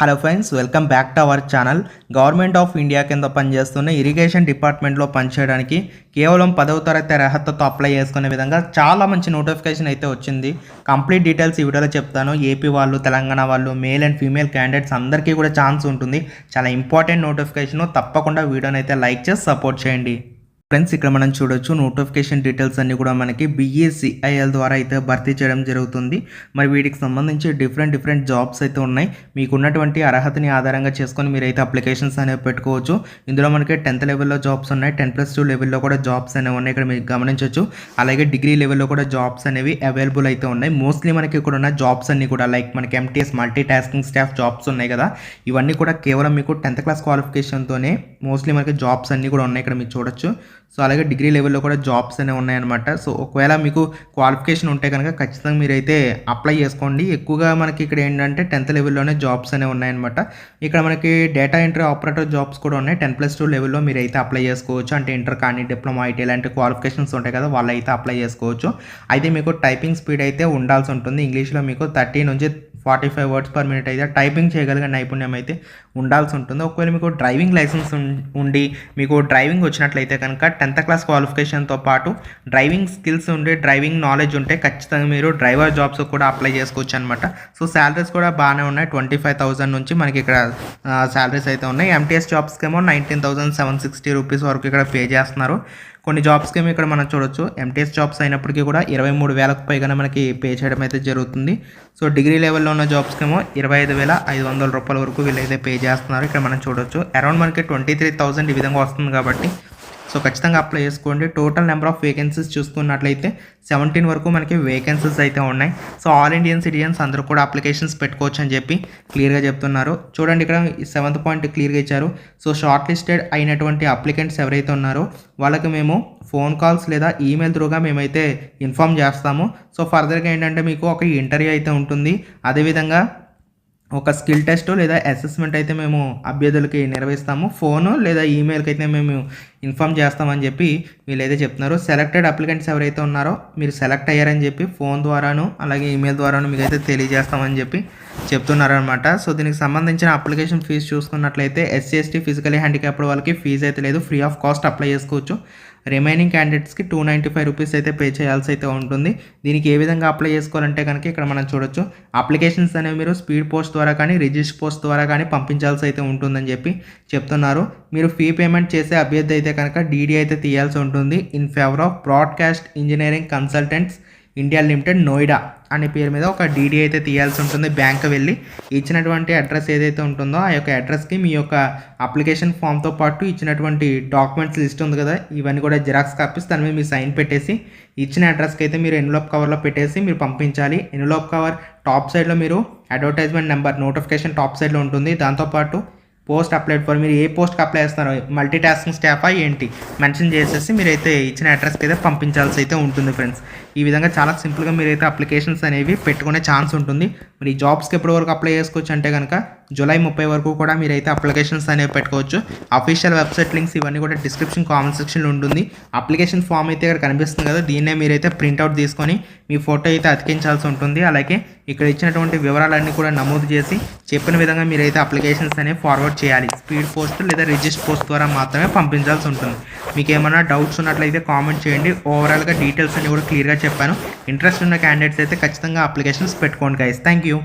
Hello friends welcome back to our channel government of India కింద పనిచేస్తున్న irrigation డిపార్ట్మెంట్లో పనిచేయడానికి కేవలం పదవ తరగతి అర్హతతో అప్లై చేసుకునే విధంగా చాలా మంచి నోటిఫికేషన్ అయితే వచ్చింది. కంప్లీట్ డీటెయిల్స్ ఈ వీడియోలో చెప్తాను. ఏపీ వాళ్ళు తెలంగాణ వాళ్ళు మేల్ అండ్ ఫీమేల్ క్యాండిడేట్స్ అందరికీ కూడా ఛాన్స్ ఉంటుంది. చాలా ఇంపార్టెంట్ నోటిఫికేషన్ తప్పకుండా వీడియోని అయితే లైక్ చేసి సపోర్ట్ చేయండి. ఫ్రెండ్స్ ఇక్కడ మనం చూడొచ్చు నోటిఫికేషన్ డీటెయిల్స్ అన్ని కూడా మనకి బిఏసిఐఎల్ ద్వారా అయితే భర్తీ చేయడం జరుగుతుంది. మరి వీటికి సంబంధించి డిఫరెంట్ డిఫరెంట్ జాబ్స్ అయితే ఉన్నాయి. మీకు ఉన్నటువంటి అర్హతని ఆధారంగా చేసుకొని మీరైతే అప్లికేషన్స్ అనేవి పెట్టుకోవచ్చు. ఇందులో మనకి టెన్త్ లెవెల్లో జాబ్స్ ఉన్నాయి. టెన్ ప్లస్ టూ లెవెల్లో కూడా జాబ్స్ అనేవి ఉన్నాయి. ఇక్కడ మీరు గమనించవచ్చు అలాగే డిగ్రీ లెవెల్లో కూడా జాబ్స్ అనేవి అవైలబుల్ అయితే ఉన్నాయి. మోస్ట్లీ మనకి ఇక్కడ ఉన్న జాబ్స్ అన్ని కూడా లైక్ మనకి MTS multi tasking staff jobs ఉన్నాయి కదా. ఇవన్నీ కూడా కేవలం మీకు టెన్త్ క్లాస్ క్వాలిఫికేషన్తోనే మోస్ట్లీ మనకి జాబ్స్ అన్ని కూడా ఉన్నాయి. ఇక్కడ మీరు చూడొచ్చు. సో అలాగే డిగ్రీ లెవెల్లో కూడా జాబ్స్ అనేవి ఉన్నాయన్నమాట. సో ఒకవేళ మీకు క్వాలిఫికేషన్ ఉంటే కనుక ఖచ్చితంగా మీరైతే అప్లై చేసుకోండి. ఎక్కువగా మనకి ఇక్కడ ఏంటంటే టెన్త్ లెవెల్లోనే జాబ్స్ అనేవి ఉన్నాయన్నమాట. ఇక్కడ మనకి డేటా ఎంట్రీ ఆపరేటర్ జాబ్స్ కూడా ఉన్నాయి. టెన్ ప్లస్ టూ లెవెల్లో మీరు అయితే అప్లై చేసుకోవచ్చు. అంటే ఇంటర్ కానీ డిప్లొమా ఐటీ ఇలాంటి క్వాలిఫికేషన్స్ ఉంటాయి కదా వాళ్ళు అయితే అప్లై చేసుకోవచ్చు. అయితే మీకు టైపింగ్ స్పీడ్ అయితే ఉండాల్సి ఉంటుంది. ఇంగ్లీష్లో మీకు థర్టీ నుంచి forty five words per minute అయితే టైపింగ్ చేయగలిగే నైపుణ్యం అయితే ఉండాల్సి ఉంటుంది. ఒకవేళ మీకు డ్రైవింగ్ లైసెన్స్ ఉం- ఉండి మీకు డ్రైవింగ్ వచ్చినట్లయితే కనుక టెన్త్ క్లాస్ క్వాలిఫికేషన్తో పాటు డ్రైవింగ్ స్కిల్స్ ఉండి డ్రైవింగ్ నాలెడ్జ్ ఉంటే ఖచ్చితంగా మీరు డ్రైవర్ జాబ్స్ కూడా అప్లై చేసుకోవచ్చు అనమాట సో శాలరీస్ కూడా బాగానే ఉన్నాయి. ట్వంటీ ఫైవ్ థౌసండ్ నుంచి మనకి ఇక్కడ శాలరీస్ అయితే ఉన్నాయి. ఎంటీఎస్ జాబ్స్కి ఏమో nineteen thousand seven sixty rupees వరకు ఇక్కడ పే చేస్తున్నారు. కొన్ని జాబ్స్కి ఏమో ఇక్కడ మనం చూడొచ్చు. ఎంటీఎస్ జాబ్స్ అయినప్పటికీ కూడా ఇరవై మూడు వేలకు పైగానే మనకి పే చేయడం అయితే జరుగుతుంది. సో డిగ్రీ లెవెల్లో ఉన్న జాబ్స్కి ఏమో ఇరవై ఐదు వేల ఐదు వందల రూపాయల వరకు వీళ్ళైతే పే చేస్తున్నారు. ఇక్కడ మనం చూడొచ్చు. అరౌండ్ మనకి ట్వంటీ త్రీ థౌసండ్ ఈ విధంగా వస్తుంది కాబట్టి సో ఖచ్చితంగా అప్లై చేసుకోండి. టోటల్ నెంబర్ ఆఫ్ వేకెన్సీస్ చూసుకున్నట్లయితే సెవెంటీన్ వరకు మనకి వేకెన్సీస్ అయితే ఉన్నాయి. సో ఆల్ ఇండియన్ సిటిజన్స్ అందరూ కూడా అప్లికేషన్స్ పెట్టుకోవచ్చు అని చెప్పి క్లియర్గా చెప్తున్నారు. చూడండి ఇక్కడ సెవెంత్ పాయింట్ క్లియర్గా ఇచ్చారు. సో షార్ట్ లిస్టెడ్ అయినటువంటి అప్లికెంట్స్ ఎవరైతే ఉన్నారో వాళ్ళకి మేము ఫోన్ కాల్స్ లేదా ఈమెయిల్ త్రూగా మేమైతే ఇన్ఫామ్ చేస్తాము. సో ఫర్దర్గా ఏంటంటే మీకు ఒక ఇంటర్వ్యూ అయితే ఉంటుంది. అదేవిధంగా ఒక స్కిల్ టెస్ట్ లేదా అసెస్మెంట్ అయితే మేము అభ్యర్థులకి నిర్వహిస్తాము. ఫోను లేదా ఈమెయిల్కి అయితే మేము ఇన్ఫామ్ చేస్తామని చెప్పి వీళ్ళైతే చెప్తున్నారు. సెలెక్టెడ్ అప్లికెంట్స్ ఎవరైతే ఉన్నారో మీరు సెలెక్ట్ అయ్యారని చెప్పి ఫోన్ ద్వారాను అలాగే ఈమెయిల్ ద్వారాను మీకు అయితే తెలియజేస్తామని చెప్పి చెప్తున్నారనమాట సో దీనికి సంబంధించిన అప్లికేషన్ ఫీజు చూసుకున్నట్లయితే ఎస్సీ ఎస్టీ ఫిజికలీ హ్యాండిక్యాప్డ్ వాళ్ళకి ఫీజు అయితే లేదు. ఫ్రీ ఆఫ్ కాస్ట్ అప్లై చేసుకోవచ్చు. రిమైనింగ్ క్యాండిడేట్స్కి టూ నైంటీ ఫైవ్ రూపీస్ అయితే పే చేయాల్సి అయితే ఉంటుంది. దీనికి ఏ విధంగా అప్లై చేసుకోవాలంటే కనుక ఇక్కడ మనం చూడొచ్చు. అప్లికేషన్స్ అనేవి మీరు స్పీడ్ పోస్ట్ ద్వారా కానీ రిజిస్టర్ పోస్ట్ ద్వారా కానీ పంపించాల్సి అయితే ఉంటుందని చెప్పి చెప్తున్నారు. మీరు ఫీ పేమెంట్ చేసే అభ్యర్థి అయితే కనుక డీడీ అయితే తీయాల్సి ఉంటుంది. In favour of broadcast engineering consultants India limited Noida అనే పేరు మీద ఒక డీడీ అయితే తీయాల్సి ఉంటుంది. బ్యాంక్ వెళ్ళి ఇచ్చినటువంటి అడ్రస్ ఏదైతే ఉంటుందో ఆ యొక్క అడ్రస్కి మీ యొక్క అప్లికేషన్ ఫామ్తో పాటు ఇచ్చినటువంటి డాక్యుమెంట్స్ లిస్ట్ ఉంది కదా ఇవన్నీ కూడా జిరాక్స్ కాపీస్ దాని మీద మీ సైన్ పెట్టేసి ఇచ్చిన అడ్రస్కి అయితే మీరు ఎన్లోప్ కవర్లో పెట్టేసి మీరు పంపించాలి. ఎన్లోప్ కవర్ టాప్ సైడ్లో మీరు అడ్వర్టైజ్మెంట్ నెంబర్ నోటిఫికేషన్ టాప్ సైడ్లో ఉంటుంది. దాంతోపాటు పోస్ట్ అప్లైడ్ ఫర్ మీరు ఏ పోస్ట్కి అప్లై చేస్తున్నారో మల్టీ టాస్కింగ్ స్టాఫా ఏంటి? మెన్షన్ చేసేసి మీరైతే ఇచ్చిన అడ్రస్కి అయితే పంపించాల్సి అయితే ఉంటుంది ఫ్రెండ్స్. ఈ విధంగా చాలా సింపుల్గా మీరైతే అప్లికేషన్స్ అనేవి పెట్టుకునే ఛాన్స్ ఉంటుంది. మరి ఈ జాబ్స్కి ఎప్పటి వరకు అప్లై చేసుకోవచ్చు అంటే కనుక జూలై ముప్పై వరకు కూడా మీరైతే అప్లికేషన్స్ అనేవి పెట్టుకోవచ్చు. అఫీషియల్ వెబ్సైట్ లింక్స్ ఇవన్నీ కూడా డిస్క్రిప్షన్ కామెంట్ సెక్షన్లో ఉంటుంది. అప్లికేషన్ ఫామ్ అయితే ఇక్కడ కనిపిస్తుంది కదా దీన్నే మీరైతే ప్రింట్అవుట్ తీసుకొని మీ ఫోటో అయితే అతికించాల్సి ఉంటుంది. అలాగే ఇక్కడ ఇచ్చినటువంటి వివరాలన్నీ కూడా నమోదు చేసి చెప్పిన విధంగా మీరైతే అప్లికేషన్స్ అనేవి ఫార్వర్డ్ చేయాలి. స్పీడ్ పోస్ట్ లేదా రిజిస్టర్ పోస్ట్ ద్వారా మాత్రమే పంపించాల్సి ఉంటుంది. మీకు ఏమైనా డౌట్స్ ఉన్నట్లయితే కామెంట్ చేయండి. ఓవరాల్గా డీటెయిల్స్ అన్ని కూడా క్లియర్గా చెప్పాను. ఇంట్రెస్ట్ ఉన్న క్యాండిడేట్స్ అయితే ఖచ్చితంగా అప్లికేషన్స్ పెట్టుకోండి గైస్ థ్యాంక్ యూ